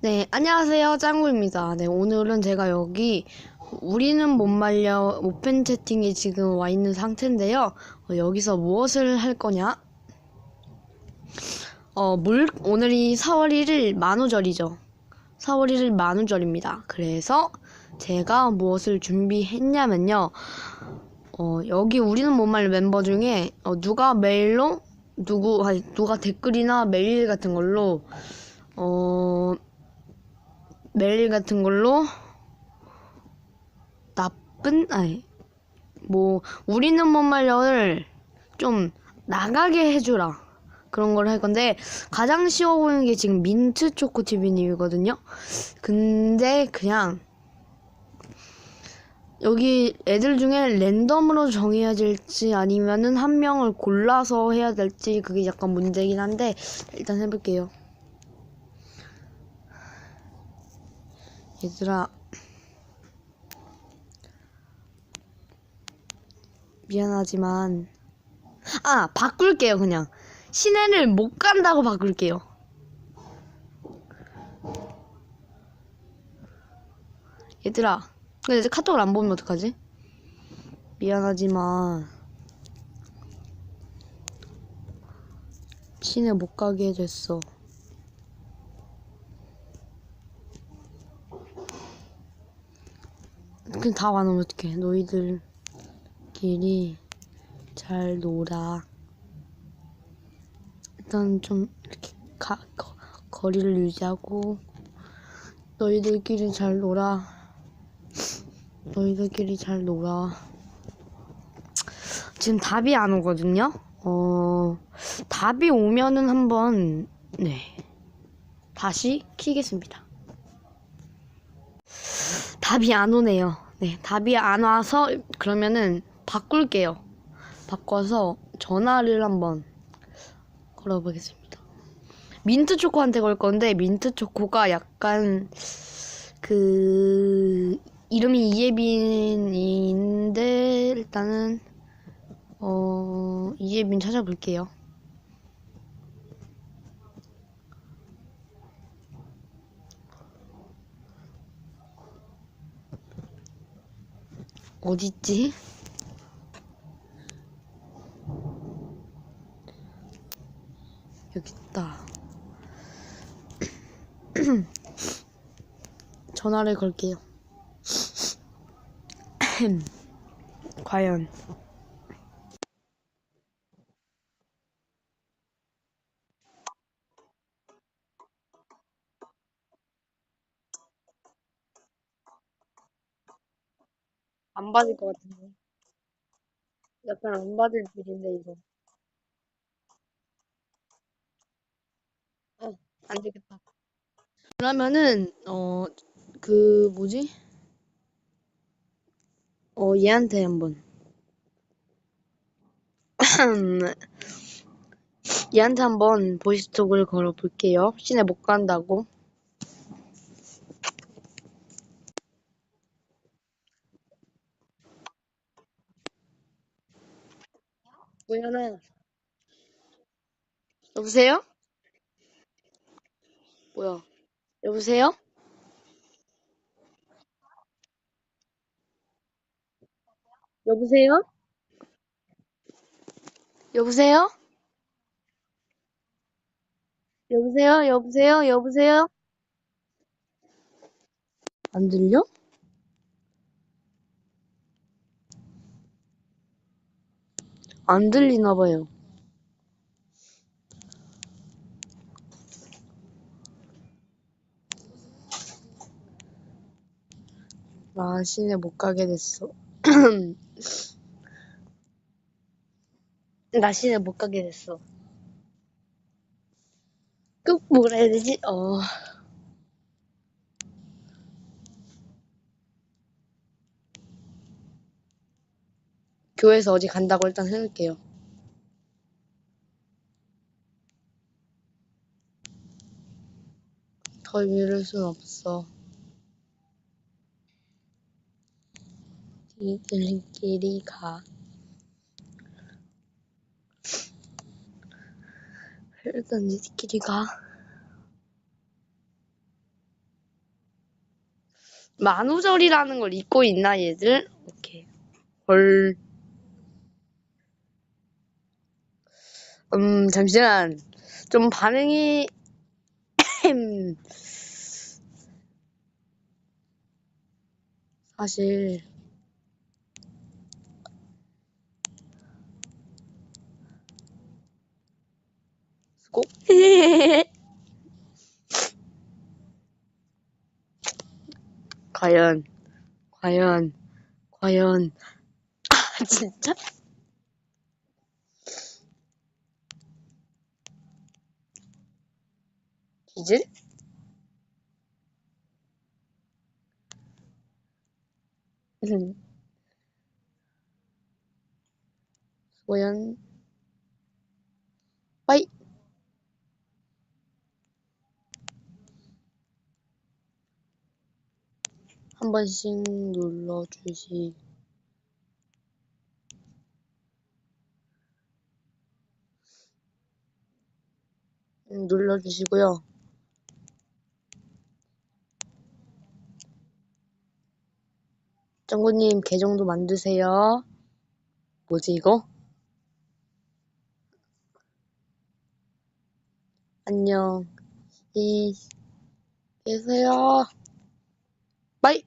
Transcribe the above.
네, 안녕하세요. 짱구입니다. 네, 오늘은 제가 여기 우리는 못 말려 오픈 채팅에 지금 와 있는 상태인데요. 어, 여기서 무엇을 할 거냐? 어, 물, 오늘이 4월 1일 만우절이죠. 4월 1일 만우절입니다. 그래서 제가 무엇을 준비했냐면요. 어, 여기 우리는 못 말려 멤버 중에 어, 누가 메일로 누구, 아니, 누가 댓글이나 메일 같은 걸로 어, 메일 같은 걸로 나쁜 아니 뭐 우리는 못 말려를 좀 나가게 해주라 그런 걸 할 건데 가장 쉬워 보이는 게 지금 민트 초코 TV님이거든요. 근데 그냥 여기 애들 중에 랜덤으로 정해야 될지 아니면은 한 명을 골라서 해야 될지 그게 약간 문제긴 한데 일단 해볼게요. 얘들아. 미안하지만. 아 바꿀게요 그냥. 시내를 못 간다고 바꿀게요. 얘들아 근데 이제 카톡을 안 보면 어떡하지? 미안하지만. 시내 못 가게 됐어 그냥 다 와놓으면 어떡해. 너희들끼리 잘 놀아. 일단 좀 이렇게 가, 거, 거리를 유지하고 너희들끼리 잘 놀아. 너희들끼리 잘 놀아. 지금 답이 안 오거든요. 어, 답이 오면은 한번 네 다시 키겠습니다. 답이 안 오네요. 네, 답이 안 와서 그러면은 바꿀게요. 바꿔서 전화를 한번 걸어보겠습니다. 민트 초코한테 걸 건데 민트 초코가 약간 그 이름이 이예빈인데 일단은 어 이예빈 찾아볼게요. 어딨지? 여기 있다. 전화를 걸게요. 과연 안 받을 것 같은데. 약간 안 받을 일인데 이거. 어, 안 되겠다. 그러면은 어 그 뭐지? 어 얘한테 한번 얘한테 한번 보이스톡을 걸어 볼게요. 시내 못 간다고. 우연아 여보세요? 뭐야? 여보세요? 여보세요? 여보세요? 여보세요? 여보세요? 여보세요? 안 들려? 안 들리나 봐요. 나 시내 못 가게 됐어. 나 시내 못 가게 됐어. 그 뭐라 해야 되지? 어. 교회에서 어디 간다고 일단 해놓을게요. 더 미룰 순 없어. 니들끼리 가. 일단 니들끼리 가. 만우절이라는 걸 잊고 있나 얘들? 오케이. 헐. 음 잠시만. 좀 반응이 사실 수고. 과연, 과연, 과연. 아, 진짜? 기질? 음. 소연. 빠이. 한 번씩 눌러주시. 음, 눌러주시고요. 정구님 계정도 만드세요. 뭐지 이거? 안녕. 이 계세요. 빠이.